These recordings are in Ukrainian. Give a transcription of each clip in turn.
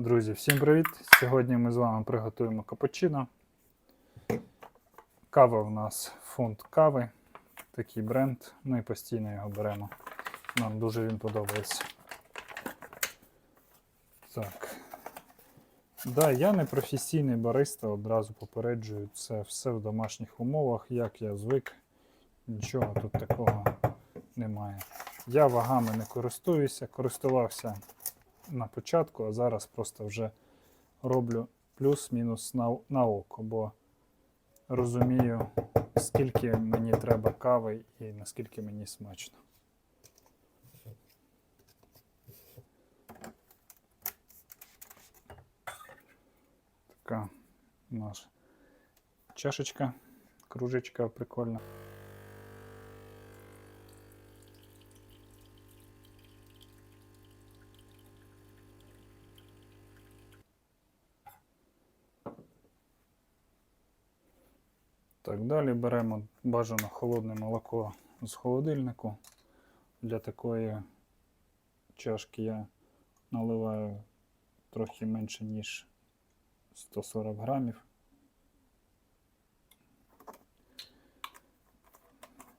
Друзі, всім привіт! Сьогодні ми з вами приготуємо капучино. Кава у нас фунт кави, такий бренд. Ми постійно його беремо. Нам дуже він подобається. Так. Да, я не професійний бариста, одразу попереджую. Це все в домашніх умовах, як я звик. Нічого тут такого немає. Я вагами не користуюся, користувався на початку, а зараз просто вже роблю плюс-мінус на, на око, бо розумію, скільки мені треба кави і наскільки мені смачно. Така наша чашечка, кружечка прикольна. Так, далі беремо бажано холодне молоко з холодильнику. Для такої чашки я наливаю трохи менше, ніж 140 грамів.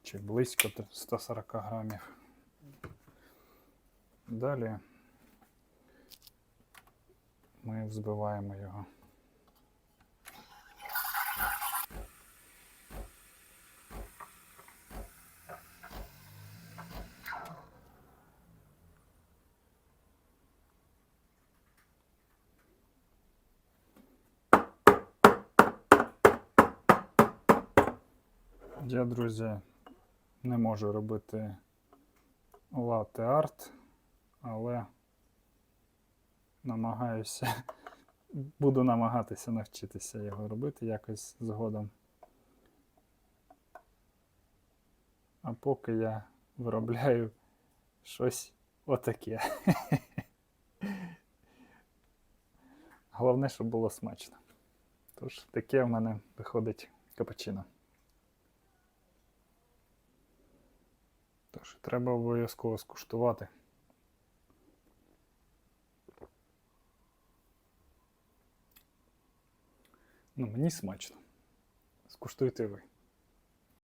Чи близько 140 грамів. Далі ми взбиваємо його. Я, друзі, не можу робити латте арт, але намагаюся, буду намагатися навчитися його робити якось згодом. А поки я виробляю щось отаке. Головне, щоб було смачно. Тож таке в мене виходить капучино. Тож, треба обов'язково скуштувати. Ну, мені смачно. Скуштуйте ви.